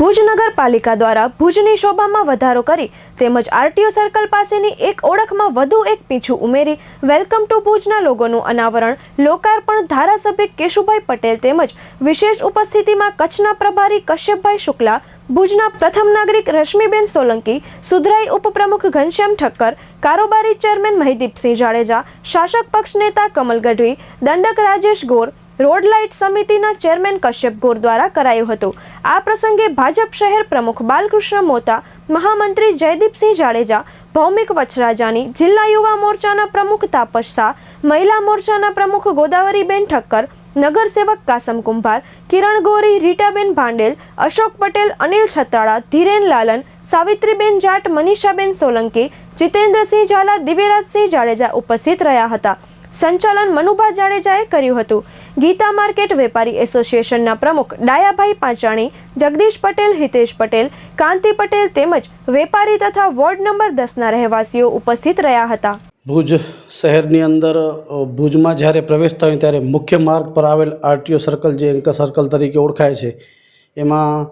ભુજ નગરપાલિકા દ્વારા ભુજની શોભામાં વધારો કરી તેમજ આરટીઓ સર્કલ પાસેની એક ઓળખમાં વધુ એક પીછું ઉમેરી વેલકમ ટુ ભુજના લોગોનું અનાવરણ લોકાર્પણ ધારાસભ્ય કેશુભાઈ પટેલ તેમજ વિશેષ ઉપસ્થિતિમાં કચ્છના પ્રભારી કશ્યપભાઈ શુક્લા, ભુજના પ્રથમ નાગરિક રશ્મિબેન સોલંકી, સુધરાઈ ઉપપ્રમુખ ઘનશ્યામ ઠક્કર, કારોબારી ચેરમેન મહિદીપસિંહ જાડેજા, શાસક પક્ષ નેતા કમલ ગઢવી, દંડક રાજેશ ગોર રોડ લાઇટ સમિતિના ચેરમેન કશ્યપ ગોર દ્વારા કરાયું હતું. આ પ્રસંગે ભાજપ શહેર પ્રમુખ બાલકૃષ્ણ મોતા, મહામંત્રી જયદીપસિંહ જાડેજા, ભૌમિક વચરાજાની જિલ્લા યુવા મોરચાના પ્રમુખ તાપસ શાહ, મહિલા મોરચાના પ્રમુખ ગોદાવરીબેન ઠક્કર, નગરસેવક કાસમ કુંભાર, કિરણ ગોરી, રીટાબેન ભાંડેલ, અશોક પટેલ, અનિલ છતાળા ધીરેન લાલન, સાવિત્રીબેન જાટ, મનીષાબેન સોલંકી, જીતેન્દ્રસિંહ ઝાલા, દિવ્યરાજસિંહ જાડેજા ઉપસ્થિત રહ્યા હતા. સંચાલન મનુભા જાડેજાએ કર્યું હતું. ગીતા માર્કેટ વેપારી એસોસિએશનના પ્રમુખ ડાયાભાઈ પાંચાણી, જગદીશ પટેલ, હિતેશ પટેલ, કાંતિ પટેલ તેમજ વેપારી તથા વોર્ડ નંબર દસના રહેવાસીઓ ઉપસ્થિત રહ્યા હતા. ભુજ શહેરની અંદર ભુજમાં જ્યારે પ્રવેશતા હોય ત્યારે મુખ્ય માર્ગ પર આવેલ આરટીઓ સર્કલ જે એન્કર સર્કલ તરીકે ઓળખાય છે, એમાં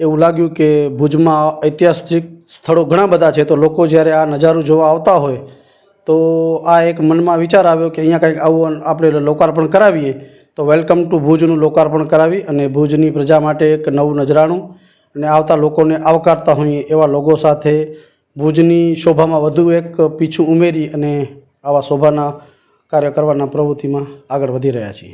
એવું લાગ્યું કે ભુજમાં ઐતિહાસિક સ્થળો ઘણા બધા છે. તો લોકો જ્યારે આ નજારો જોવા આવતા હોય, તો આ એક મનમાં વિચાર આવ્યો કે અહીંયા કંઈક આવું આપણે લોકાર્પણ કરાવીએ. તો વેલકમ ટુ ભુજનું લોકાર્પણ કરાવી અને ભુજની પ્રજા માટે એક નવું નજરાણું અને આવતા લોકોને આવકારતા હોઈએ એવા લોગો સાથે ભુજની શોભામાં વધુ એક પીછું ઉમેરી અને આવા શોભાના કાર્ય કરવાના પ્રવૃત્તિમાં આગળ વધી રહ્યા છીએ.